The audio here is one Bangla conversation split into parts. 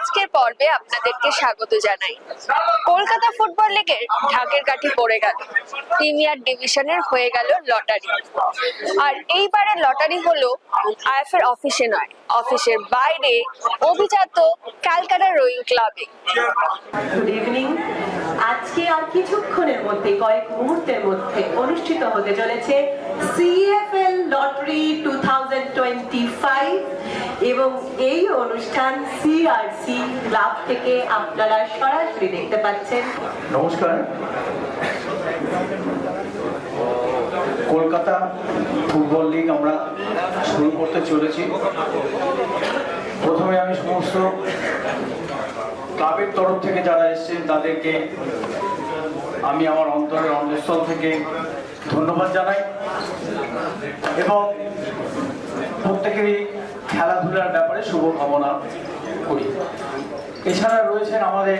আজকের পর্বে আপনাদেরকে স্বাগত জানাই। কলকাতা ফুটবল লিগের ঢাকের কাঠি পড়ে গেল। প্রিমিয়ার ডিভিশনের হয়ে গেল লটারি। আর এইবারের লটারি হলো আইএফের অফিসে নয়, অফিসের বাইরে অভিজাত ক্যালকাটা রোয়িং ক্লাবে। আজকে আর কিছুক্ষণের মধ্যে, কয়েক মুহূর্তের মধ্যে অনুষ্ঠিত হতে চলেছে সিএফএল লটারি টু এবং এই অনুষ্ঠান সিআরসি ক্লাব থেকে আপনারা সরাসরি দেখতে পাচ্ছেন। নমস্কার। কলকাতা ফুটবল লিগ আমরা শুরু করতে চলেছি। প্রথমে আমি সমস্ত ক্লাবের তরফ থেকে যারা এসেছেন তাদেরকে আমি আমার অন্তরের অন্তঃস্থল থেকে ধন্যবাদ জানাই। এবং প্রত্যেকেরই খেলাধুলার ব্যাপারে শুভকামনা করি। এছাড়া রয়েছেন আমাদের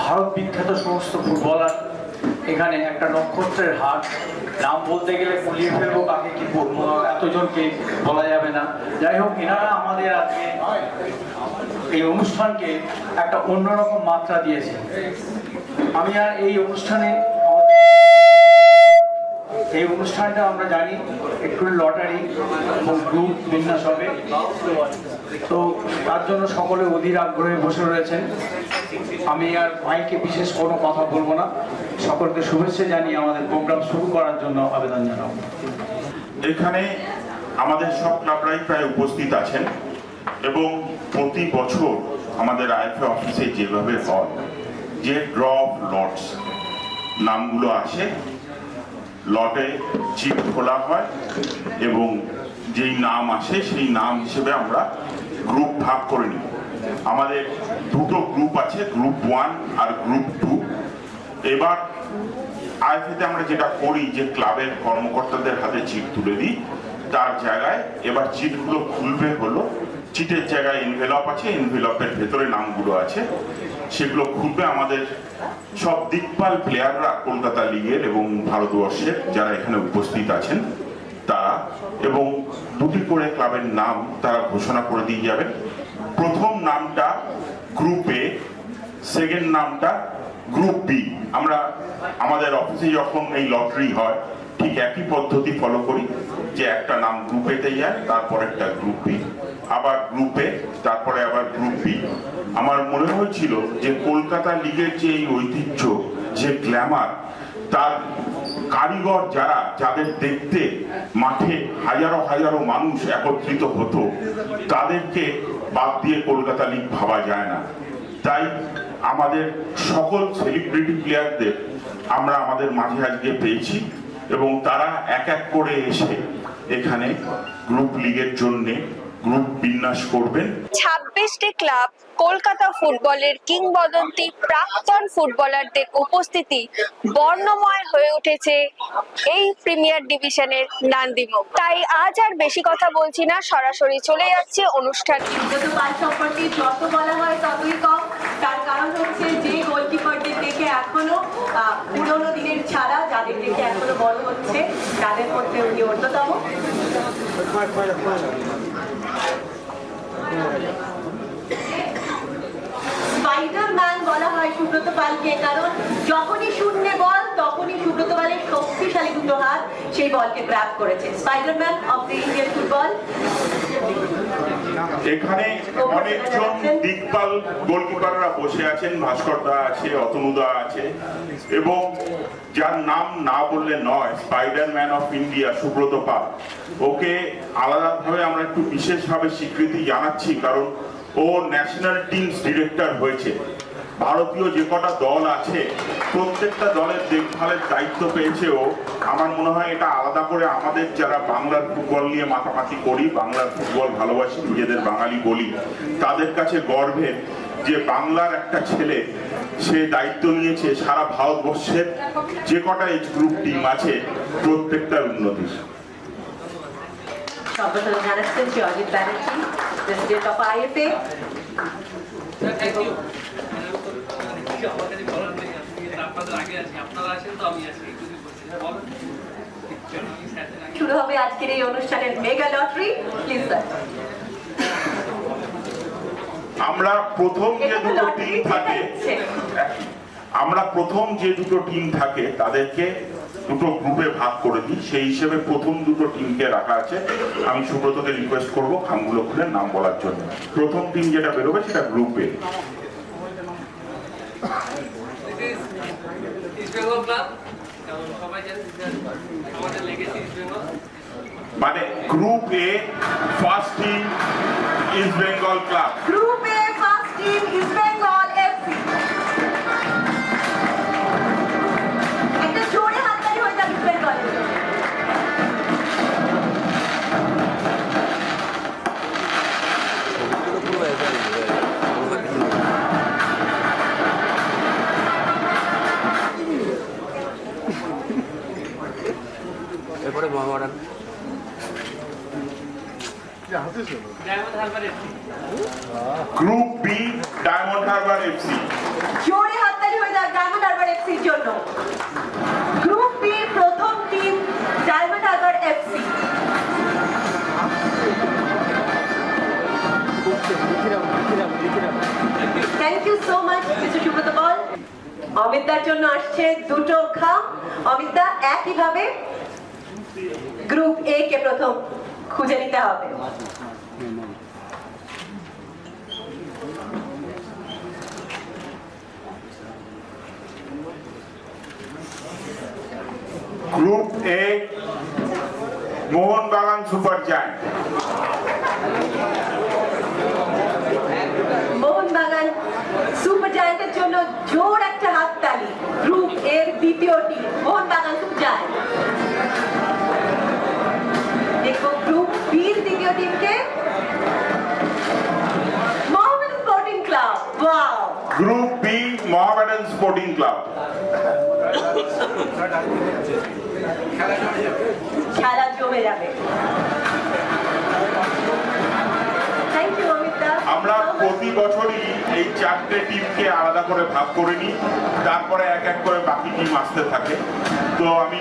ভারত বিখ্যাত সমস্ত ফুটবলার। এখানে একটা নক্ষত্রের হাট। নাম বলতে গেলে ফুলিয়ে ফেলব কাকে কি বলব, এতজনকে বলা যাবে না। যাই হোক, এনারা আমাদের আজকে এই অনুষ্ঠানকে একটা অন্যরকম মাত্রা দিয়েছে আমি আর এই অনুষ্ঠানে এই অনুষ্ঠানটা আমরা জানি, একটু লটারি গ্রুপ, বিন্যাস হবে। তো তার জন্য সকলে অধীর আগ্রহে বসে রয়েছেন। আমি আর মাইকে বিশেষ কোনো কথা বলব না। সকলকে শুভেচ্ছা জানিয়ে আমাদের প্রোগ্রাম শুরু করার জন্য আবেদন জানাব। এখানে আমাদের সব ক্লাবরাই প্রায় উপস্থিত আছেন এবং প্রতি বছর আমাদের আইএফএ অফিসে যেভাবে হয়, যে ড্র লটস নামগুলো আসে লটে চিপ খোলা হয় এবং যেই নাম আসে সেই নাম হিসেবে আমরা গ্রুপ ভাগ করে নিই। আমাদের দুটো গ্রুপ আছে গ্রুপ ওয়ান আর গ্রুপ টু এবার আইএফএতে আমরা যেটা করি যে ক্লাবের কর্মকর্তাদের হাতে চিট তুলে দিই, তার জায়গায় এবার চিটগুলো খুলবে চিটের জায়গায় এনভেলপ আছে এনভেলপের ভেতরে নামগুলো আছে। সেগুলো খুলবে আমাদের সব দিকপাল প্লেয়াররা কলকাতা লিগের এবং ভারতবর্ষের যারা এখানে উপস্থিত আছেন, তারা। এবং দুটি করে ক্লাবের নাম তারা ঘোষণা করে দিয়ে যাবেন। প্রথম নামটা গ্রুপে সেকেন্ড নামটা গ্রুপ বি আমরা আমাদের অফিসে যখন এই লটারি হয়, ঠিক একই পদ্ধতি ফলো করি যে একটা নাম গ্রুপেতে যায়, তারপর একটা গ্রুপ বি আবার গ্রুপে তারপরে আবার গ্রুপ বি আমার মনে হয়েছিল যে কলকাতা লিগের যে এই ঐতিহ্য, যে গ্ল্যামার তার কারিগর যারা, যাদের দেখতে মাঠে হাজারো হাজারো মানুষ একত্রিত হতো, তাদেরকে বাদ দিয়ে কলকাতা লিগ ভাবা যায় না। তাই আমাদের সকল সেলিব্রিটি প্লেয়ারদের আমরা আমাদের মাঝে আজকে পেয়েছি এবং তারা এক এক করে এসে এখানে গ্রুপ লিগের জন্যে গ্রুপ বিন্যাস করবেন ছাব্বিশটি ক্লাব কলকাতা ফুটবলের কিংবদন্তি প্রাক্তন ফুটবলারদের উপস্থিতি বর্ণময় হয়ে উঠেছে এই প্রিমিয়ার ডিভিশনের নান্দিমুখ তাই আজ আর বেশি কথা বলছি না সরাসরি চলে যাচ্ছে অনুষ্ঠান। যত পাল সম্পর্কে যত বলা হয় ততই কম। তার কারণ হচ্ছে যে গোলকিপারদের দেখে এখনও আহ, পুরোনো দিনের ছাড়া যাদের দেখে এখনও বড় হচ্ছে তাদের মধ্যে উনি অন্যতম। স্পাইডারম্যান বলা হয় সুব্রত পালকে, কারণ যখনই শূন্যে বল, তখনই সুব্রত পালের শক্তিশালী দুটো হাত সেই বলকে গ্র্যাব করেছে। Spiderman of the Indian football এখানে অনেকজন দিকপাল গোলকিপাররা বসে আছেন ভাস্করদা আছে অতনুদা আছে, এবং যার নাম না বললে নয় Spiderman of India Subrata Pal. Okay আলাদাভাবে আমরা একটু বিশেষভাবে স্বীকৃতি জানাচ্ছি, কারণ ও ন্যাশনাল টিমস ডিরেক্টর হয়েছে। ভারতীয় যে কটা দল আছে প্রত্যেকটা দলের দেখভালের দায়িত্ব পেয়েছেও আমার মনে হয় এটা আলাদা করে আমাদের যারা বাংলার ফুটবল নিয়ে মাতামাতি করি বাংলার ফুটবল ভালোবাসি নিজেদের বাঙালি বলি তাদের কাছে গর্বের যে বাংলার একটা ছেলে সে দায়িত্ব নিয়েছে সারা ভারতবর্ষের যে কটা এজ গ্রুপ টিম আছে প্রত্যেকটার উন্নতি। ব্যানার্জি প্রেসিডেন্ট অফ আইএফএ আপনাদের আগে আছি আপনারা আছেন তো আমি আছি এই যদি বলছি বলেন। শুরু হবে আজকের এই অনুষ্ঠানের মেগা লটারি প্লিজ স্যার আমরা প্রথম যে দুটো টিম থাকে আমরা প্রথম যে দুটো টিম থাকে তাদেরকে দুটো গ্রুপে ভাগ করে দিই। সেই হিসেবে প্রথম দুটো টিমকে রাখা আছে। আমি সুব্রতকে রিকোয়েস্ট করব খামগুলো খুলে নাম বলার জন্য। প্রথম টিম যেটা বেরোবে সেটা গ্রুপে ইস্ট বেঙ্গল ক্লাব কারণ সবাই জানে যে আমাদের লেগেছে ইস্ট বেঙ্গল মানে group A first team East Bengal club group A first team East Diamond group B Diamond Harbour FC জোরে হাততালি হয়ে যাবে ডায়মন্ড হারবার এফসির জন্য। গ্রুপ বি প্রথম team Diamond Harbour FC thank you so much mister Subrata বল অমিতদার জন্য আসছে দুটো খাম। অমিতদা একইভাবে গ্রুপ এ কে প্রথম খুঁজে নিতে হবে। Group A Mohun Bagan super giant. Mohun Bagan super জায়ান্টের জন্য জোর একটা হাততালি। গ্রুপ এর দ্বিতীয় টিম মোহনবাগান সুপার জায়ান্ট। দেখো গ্রুপ বির দ্বিতীয় টিমকে Mohammedan sporting club wow group B Mohammedan sporting club খেলা জমে যাবে। আমরা প্রতি বছরই এই চারটে টিমকে আলাদা করে ভাগ করে নিই। তারপরে এক এক করে বাকি টিম আসতে থাকে। তো আমি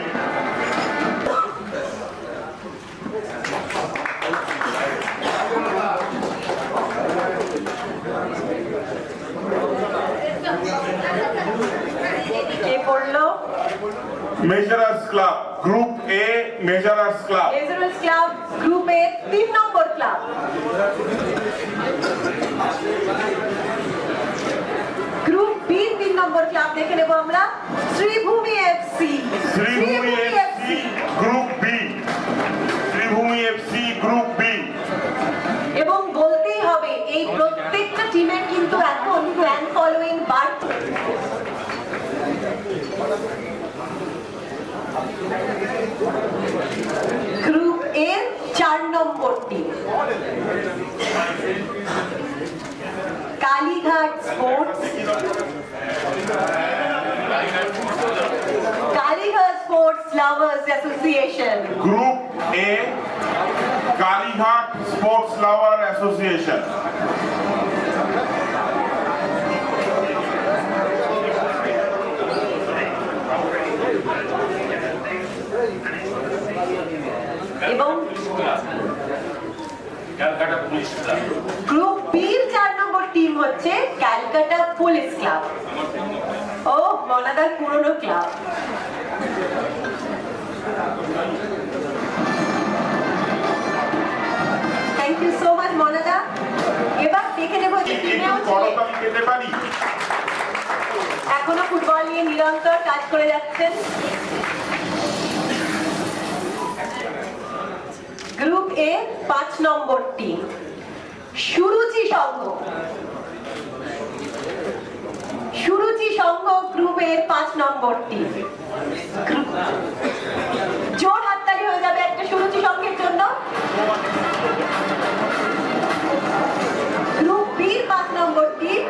কে পড়ল measurers club group A measurers club লেজারেস club group A তিন নম্বর ক্লাব গ্রুপ বি তিন নম্বর ক্লাব দেখে নেব আমরা Sreebhumi FC Sreebhumi FC group B Sreebhumi FC group B এবং বলতেই হবে এই প্রত্যেকটা টিমের কিন্তু এখন ফ্যান ফলোইং বাড়ছে গ্রুপ এর চার number team Kalighat sports Kalighat sports lovers association group A Kalighat sports lover association এবং গ্রুপ বির চার নম্বর টিম হচ্ছে ক্যালকাটা পুলিশ ক্লাব। ও মনাদার পুরনো club. Thank you so much মনাদা। এবার দেখে নেব এখনও ফুটবল নিয়ে নিরন্তর কাজ করে যাচ্ছেন। গ্রুপ এ পাঁচ নম্বর টিম সুরুচি সংঘ। সুরুচি সংঘ গ্রুপ এর পাঁচ নম্বর টিম জোর হাততালি হয়ে যাবে একটা সুরুচি সংঘের জন্য। গ্রুপ বির পাঁচ number team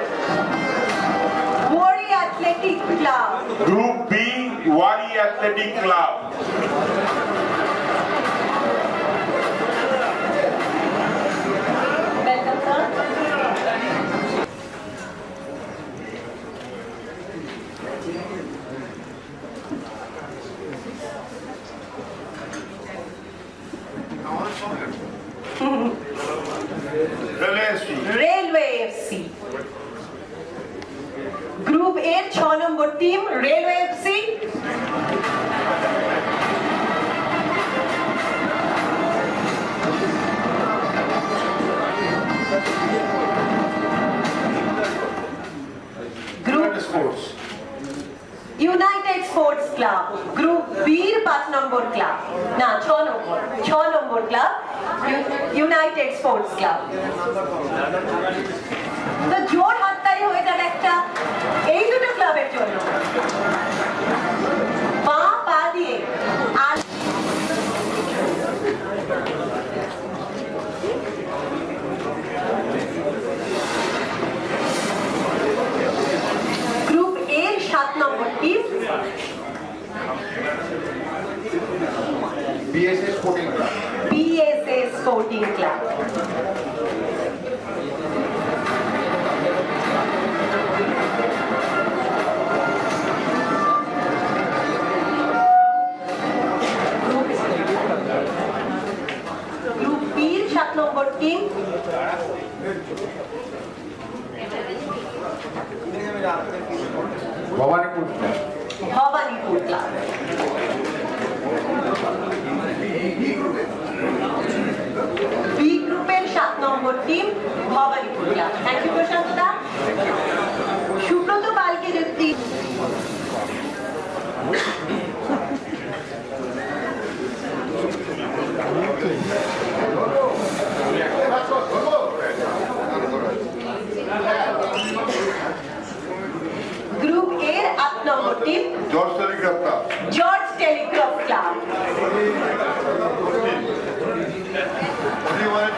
Wari athletic club group B Wari athletic club number team railway FC group sports united sports club group বির পাঁচ নম্বর ক্লাব না ছ নম্বর ছ number club united sports club Bhowanipore. team? George Telegraph Club. George Telegraph Club. What do you want?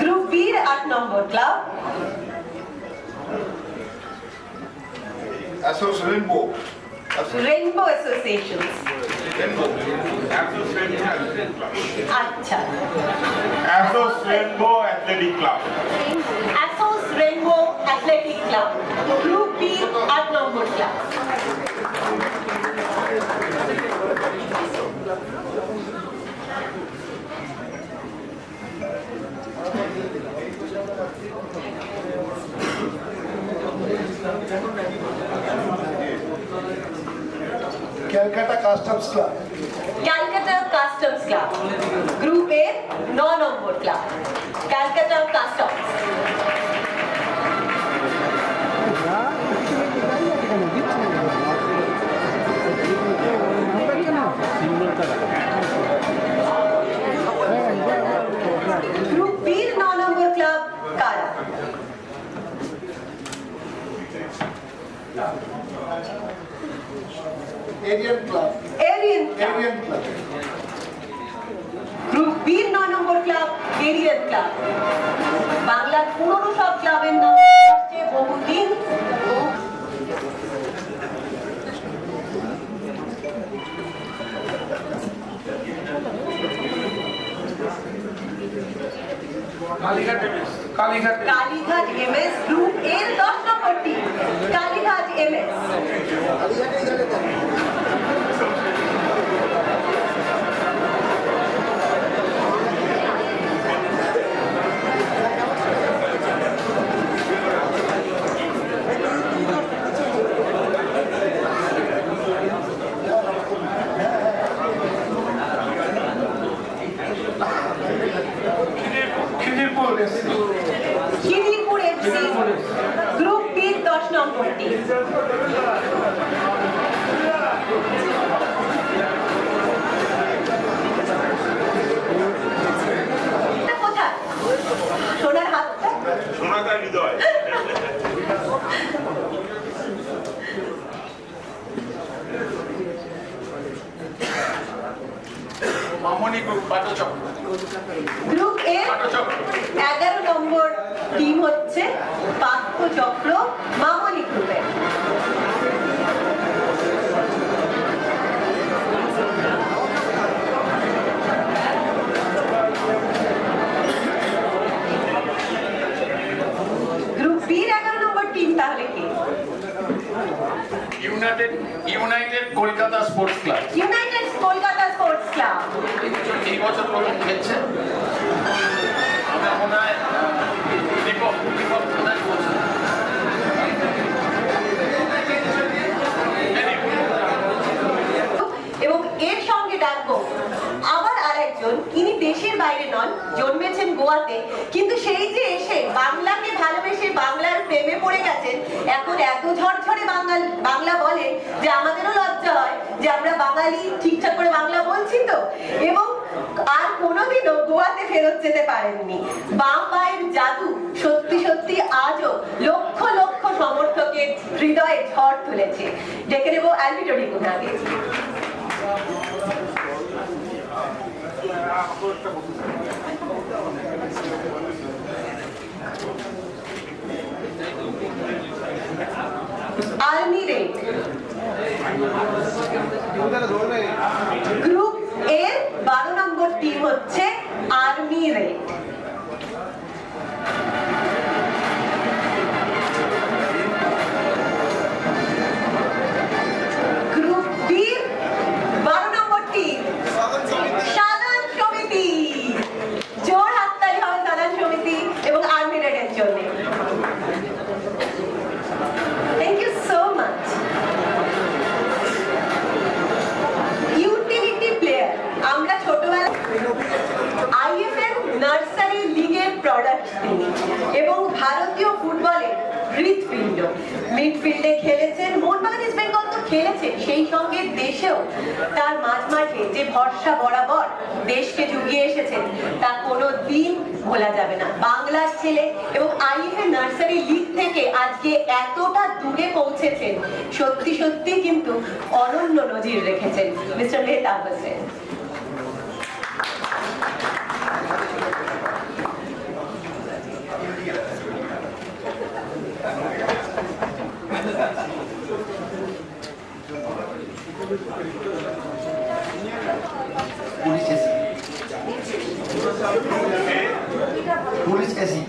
Group B at number club. Association Rainbow. Rainbow Associations. Rainbow. আচ্ছা। অ্যাসোস rainbow athletic club Asus rainbow athletic club group B আট number club Calcutta customs club Calcutta customs club group A ন নম্বর ক্লাব ক্যালকাটা কাস্টমস পুরনো সব ক্লাবের নাম আসছে বহুদিন বহু- কালীঘাট এমএস গ্রুপ এর দশ number team Kalighat MS Khidirpur SC Khidirpur FC group বির দশ নম্বর টিম এটা কোথায় সোনার হাতটা সোনাকা হৃদয় মামনি গ্রুপ পাটচক্র গ্রুপ এ এগারো নম্বর টিম হচ্ছে পাত্র চক্র মামনি গ্রুপের গ্রুপ বির এগারো নম্বর টিম তাহলে কি united united Kolkata sports club united Kolkata sports club এই বছর প্রথম খেলছে? আমার মনে হয় দীপক দীপক প্রধান কোচ। এবং এর সঙ্গে ডাকবো। আরেকজন ইনি দেশের বাইরে নন, জন্মেছেন গোয়াতে। কিন্তু সেই যে এসে বাংলাকে ভালোবেসে বাংলার প্রেমে পড়ে গেছেন, এখন এত ঝরঝরে বাঙাল, বাংলা বলেন যে আমাদেরও লজ্জা হয় যে আমরা বাঙালি, ঠিকঠাক করে বাংলা বলছি তো। এবং আর কোনোদিনও গোয়াতে ফেরত যেতে পারেননি। বাম পায়ের জাদু সত্যি সত্যি আজও লক্ষ লক্ষ সমর্থকের হৃদয়ে ঝড় তুলেছে। ডেকে নেব অ্যালভিটরি গুনাকে আর্মি রেড গ্রুপ এর বারো নম্বর টিম হচ্ছে আর্মি রেড ভোলা যাবে না। বাংলার ছেলে এবং আইএফএ নার্সারি লিগ থেকে আজকে এতটা দূরে পৌঁছেছেন। সত্যি সত্যি কিন্তু অনন্য নজির রেখেছেন mister Mehtab Hossain police AC police AC.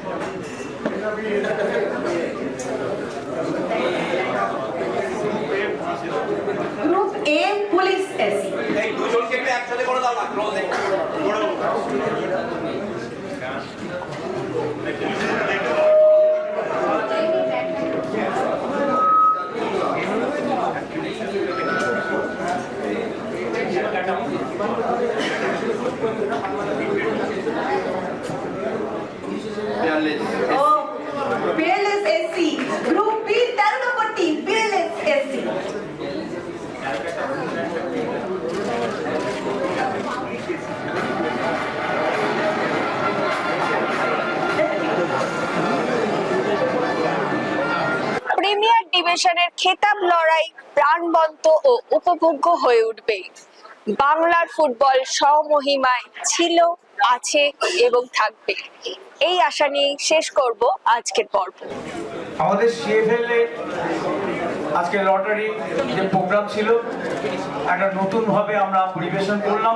Group A police AC. O PLS AC group B তেরো নম্বর টিম পিএলএস এসি ডিভিশনের খেতাব লড়াই প্রাণবন্ত ও উপভোগ্য হয়ে উঠবে। বাংলার ফুটবল স্বমহিমায় ছিল, আছে এবং থাকবে। এই আশা নিয়ে শেষ করব আজকের পর্ব। আমাদের সিএফএল এ আজকে লটারি যে প্রোগ্রাম ছিল, একটা নতুন ভাবে আমরা পরিবেশন করলাম।